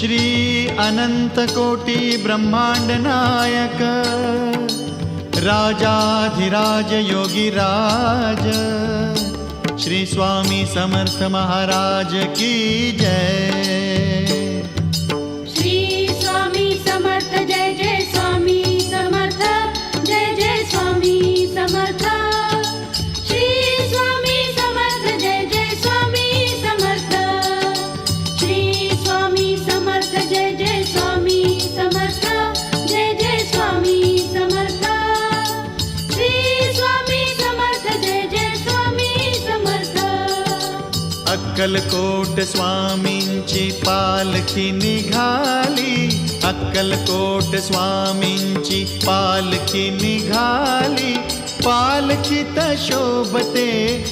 श्री अनंत कोटि ब्रह्मांड नायक राजाधिराज योगीराज श्री स्वामी समर्थ महाराज की जय। अक्कलकोट स्वामींची पालखी निघाली. अक्कलकोट स्वामींची पालखी निघाली. पालखी शोभते